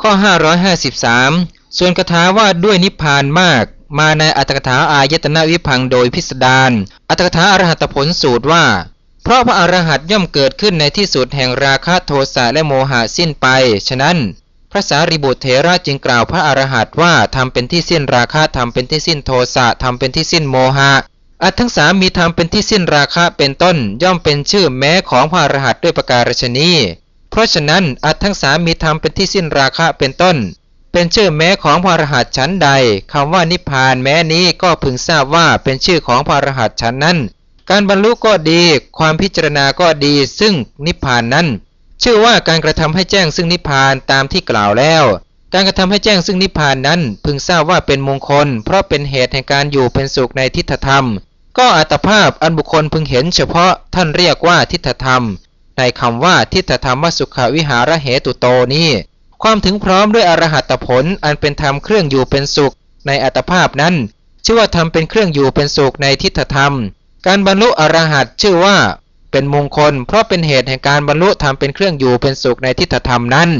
ข้อ 553 ส่วนคาถาว่าด้วยนิพพานมาก มาในอัตถกถาอายตนะวิพังโดยพิสดารอัตถกถาอรหัตผลสูตรว่า เพราะพระอรหัตย่อมเกิดขึ้นในที่สุดแห่งราคะโทสะและโมหะสิ้นไป ฉะนั้น พระสารีบุตรเถระจึงกล่าวพระอรหัตว่าทำเป็นที่สิ้นราคะทำเป็นที่สิ้นโทสะทำเป็นที่สิ้นโมหะอัตทั้งสามมีธรรมเป็นที่สิ้นราคะเป็นต้นย่อมเป็นชื่อแม้ของพระอรหัตด้วยประการฉนี้ เพราะฉะนั้นอัตทั้งสามมีธรรมเป็นที่สิ้นราคะเป็นต้น เป็นชื่อแม้ของพระอรหัตชั้นใดคำว่านิพพานแม้นี้ก็พึงทราบว่าเป็นชื่อของพระอรหัตชั้นนั้น การบรรลุก็ดี ความพิจารณาก็ดี ซึ่งนิพพานนั้น ชื่อว่าการกระทำให้แจ้งซึ่งนิพพานตามที่กล่าวแล้วการกระทำให้แจ้งซึ่งนิพพานนั้นพึงทราบว่าเป็นมงคล เพราะเป็นเหตุแห่งการอยู่เป็นสุขในทิฏฐธรรม ก็อัตภาพอันบุคคลพึงเห็นเฉพาะท่านเรียกว่าทิฏฐธรรม ในคำว่าทิฏฐธรรมสุขวิหารเหตุโตนี้ ความถึงพร้อมด้วยอรหัตผลอันเป็นธรรมเครื่องอยู่เป็นสุข ในอัตภาพนั้น ชื่อว่าธรรมเป็นเครื่องอยู่เป็นสุขในทิฏฐธรรม การบรรลุอรหัตชื่อว่า เป็นมงคล เพราะเป็นเหตุแห่งการบรรลุธรรมเป็นเครื่องอยู่เป็นสุขในทิฏฐธรรมนั้น